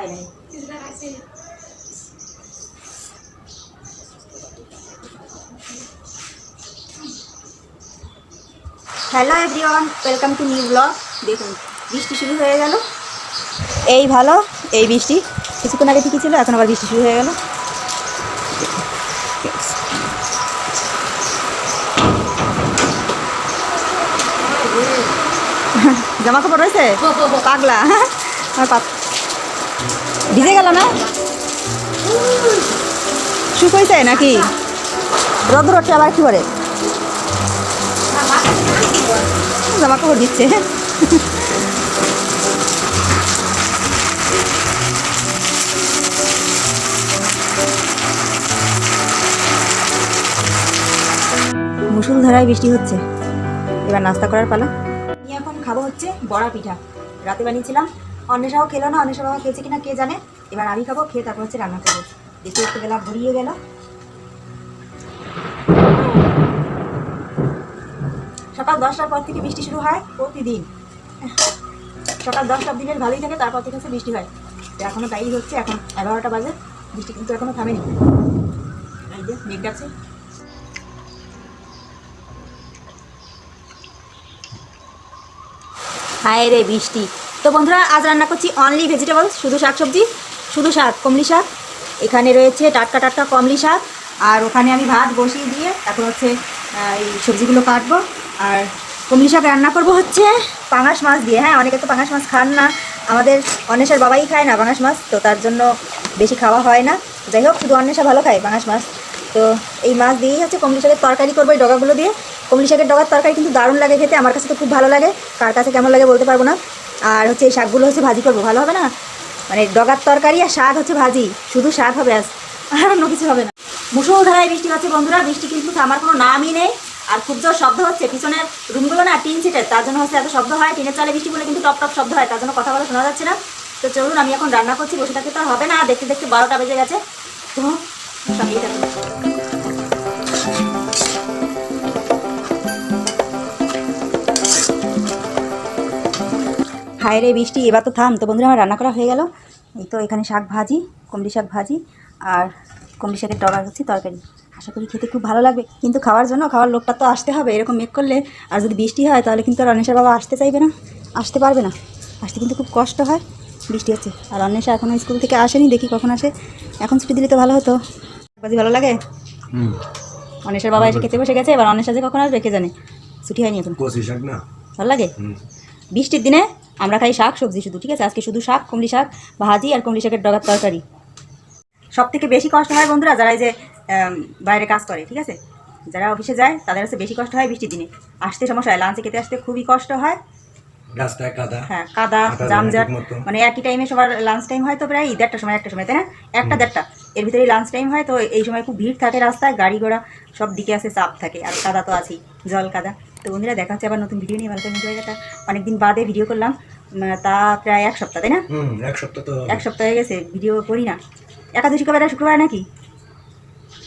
খায় hello everyone welcome to new blog দেখুন বৃষ্টি শুরু হয়ে গেল। এই ভালো এই বৃষ্টি। কিছুক্ষণ আগে ঠিকই ছিল এখন আবার বৃষ্টি শুরু হয়ে গেল। জামা কাপড় রয়েছে হ্যাঁ, হ্যাঁ, হ্যাঁ। পাগলা। আমার ভিজে গেল না? শুক হয়েছে নাকি? রোদ্র রোদটা আবার কি করে? জামা কাপড় দিচ্ছে। মুসুলধারায় বৃষ্টি হচ্ছে। এবার নাস্তা করার পালা। আমি এখন খাব হচ্ছে বড়া পিঠা। রাতে বানিয়েছিলাম অন্বেষাও খেলো না অন্বেষা বাবা খেয়েছে কিনা কে জানে? এবার আমি খাব, খেয়ে তারপর হচ্ছে রান্না করব। দেখতে দেখতে গেলাম ভরিয়ে গেল। সকাল দশটার পর থেকে বৃষ্টি শুরু হয় প্রতিদিন। সকাল দশটার দিনের ভালোই থাকে, তারপর থেকে হচ্ছে বৃষ্টি হয়। তো এখনও তাই হচ্ছে, এখন এগারোটা বাজে, বৃষ্টি কিন্তু এখনও থামেনি। মেঘ হায় রে বৃষ্টি। তো বন্ধুরা, আজ রান্না করছি অনলি ভেজিটেবল শুধু শাকসবজি, শুধু শাক, কমলি শাক। এখানে রয়েছে টাটকা টাটকা কমলি শাক, আর ওখানে আমি ভাত বসিয়ে দিয়ে এখন হচ্ছে এই সবজিগুলো কাটবো। আর কমলি শাক রান্না করব হচ্ছে পাঙাশ মাছ দিয়ে। হ্যাঁ অনেকে তো পাঙাশ মাছ খান না। আমাদের অন্বেষার বাবাই খায় না পাঙাশ মাছ, তো তার জন্য বেশি খাওয়া হয় না। যাই হোক, শুধু অন্বেষা ভালো খায় পাঙাশ মাছ। তো এই মাছ দিয়েই হচ্ছে কমলি শাকের তরকারি করব এই ডগাগুলো দিয়ে। কমলি শাকের ডগার তরকারি কিন্তু দারুণ লাগে খেতে, আমার কাছে তো খুব ভালো লাগে। কার কাছে কেমন লাগে বলতে পারব না। আর হচ্ছে এই শাকগুলো হচ্ছে ভাজি করব, ভালো হবে না? মানে ডগার তরকারি আর শাক হচ্ছে ভাজি, শুধু শাক হবে আজ আর অন্য কিছু হবে না। মুসুলধারায় বৃষ্টি হচ্ছে বন্ধুরা, বৃষ্টি কিন্তু আমার কোনো নামই নেই, আর খুব জোর শব্দ হচ্ছে, পিছনের রুমগুলো না টিন সিটের তার জন্য হচ্ছে এত শব্দ হয়, টিনের চালে বৃষ্টি বলে কিন্তু টপ টপ শব্দ হয়, তার জন্য কথা বলা শোনা যাচ্ছে না। তো চলুন, আমি এখন রান্না করছি, বসে থাকতে তো হবে না দেখতে দেখতে বারোটা বেজে গেছে। তো সঙ্গেই থাকুন হায় রে বৃষ্টি এবার তো থাম। তো বন্ধুরা আমার রান্না করা হয়ে গেল। এই তো এখানে শাক ভাজি কমলি শাক ভাজি আর কুমড়ি শাকের ডগার হচ্ছে তরকারি। আশা করি খেতে খুব ভালো লাগবে। কিন্তু খাওয়ার জন্য খাওয়ার লোকটা তো আসতে হবে এরকম মেক করলে আর যদি বৃষ্টি হয় তাহলে কিন্তু আর অন্বেষার বাবা আসতে চাইবে না আসতে পারবে না। আসতে কিন্তু খুব কষ্ট হয় বৃষ্টি হচ্ছে। আর অন্বেষা এখনও স্কুল থেকে আসেনি দেখি কখন আসে। এখন ছুটি দিলে তো ভালো হতো। বাজি ভালো লাগে? অন্বেষার বাবা এসে খেতে বসে গেছে এবার অন্বেষা যে কখন আসবে কে জানে? ছুটি হয়নি এখন। ভালো লাগে? হুম। বৃষ্টির দিনে আমরা খাই শাক সবজি শুধু ঠিক আছে? আজকে শুধু শাক কমলি শাক ভাজি আর কমলি শাকের ডগার তরকারি। সব থেকে বেশি কষ্ট হয় বন্ধুরা যারা এই যে বাইরে কাজ করে ঠিক আছে? যারা অফিসে যায় তাদের হচ্ছে বেশি কষ্ট হয় বৃষ্টির দিনে। আসতে সমস্যা হয় লাঞ্চে খেতে আসতে খুবই কষ্ট হয়। রাস্তায় কাদা হ্যাঁ কাদা জামজাট মানে একই টাইমে সবার লাঞ্চ টাইম হয় তো প্রায় দেড়টা সময় একটা সময় তাই না? একটা দেড়টা। এর ভিতরে লাঞ্চ টাইম হয় তো এই সময় খুব ভিড় থাকে রাস্তায় গাড়ি ঘোড়া সব দিকে আছে চাপ থাকে আর কাদা তো আছেই জল কাদা। তো বন্ধুরা দেখা হচ্ছে আবার নতুন ভিডিও নিয়ে। ভালো থাকবেন জায়গাটা অনেকদিন বাদে ভিডিও করলাম। তা প্রায় এক সপ্তাহ তাই না? এক সপ্তাহ তো এক সপ্তাহ হয়ে গেছে ভিডিও করি না। একাদশী কবে এটা শুক্রবার নাকি?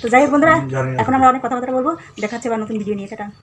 তো যাই হোক বন্ধুরা এখন আমরা অনেক কথাবার্তা বলব। দেখা হচ্ছে আবার নতুন ভিডিও নিয়ে সেটা